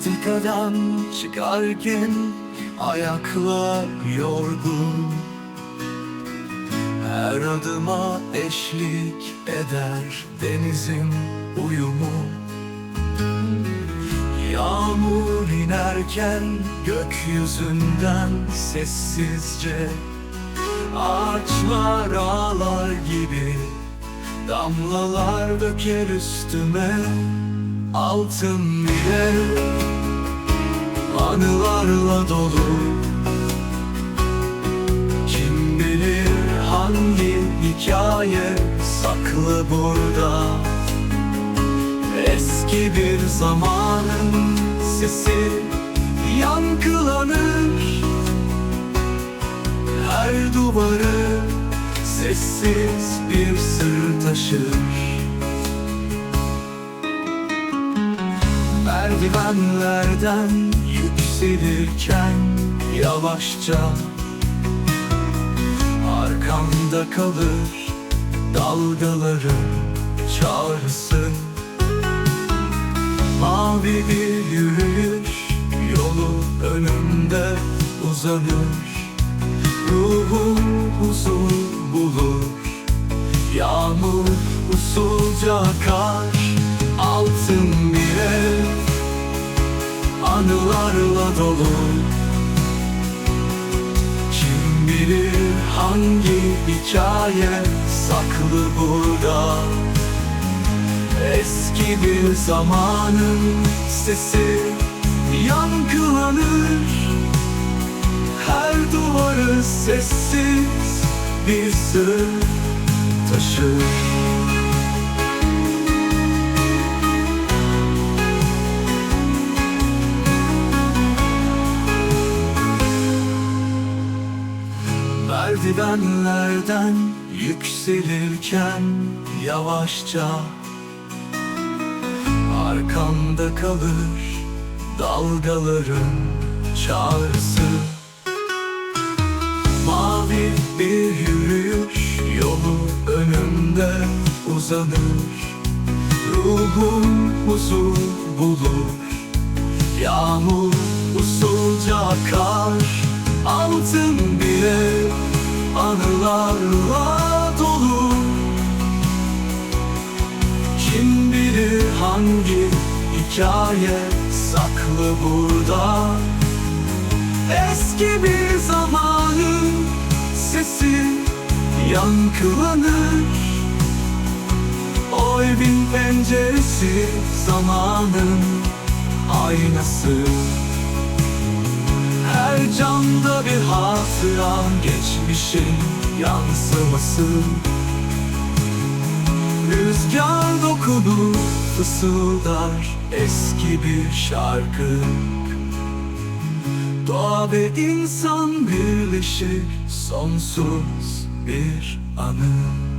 Patikadan çıkarken ayaklar yorgun. Her adıma eşlik eder denizin uyumu. Yağmur inerken gökyüzünden sessizce Ağaçlar ağlar gibi Damlalar döker üstüme Altın bile Anılarla dolu. Kim bilir hangi hikaye saklı burada? Eski bir zamanın sesi yankılanır. Her duvarı sessiz bir sır taşır Merdivenlerden yükselirken yavaşça Arkamda kalır dalgaların çağrısı Mavi bir yürüyüş yolu önümde uzanır. Ruhum huzur bulur Yağmur usulca akar Anılarla dolu. Kim bilir hangi hikaye saklı burada? Eski bir zamanın sesi yankılanır. Her duvarı sessiz bir sır taşır Merdivenlerden yükselirken yavaşça Arkamda kalır dalgaların çağrısı Mavi bir yürüyüş yolu önümde uzanır Ruhum huzur bulur Yağmur usulca akar Altın bir ev anılarla dolu. Kim bilir hangi hikaye saklı burada? Eski bir zamanın sesi yankılanır. O evin penceresi zamanın aynası Her camda bir hatıra geçmişin yansıması. Rüzgar dokunur fısıldar eski bir şarkı. Doğa ve insan birleşir sonsuz bir anı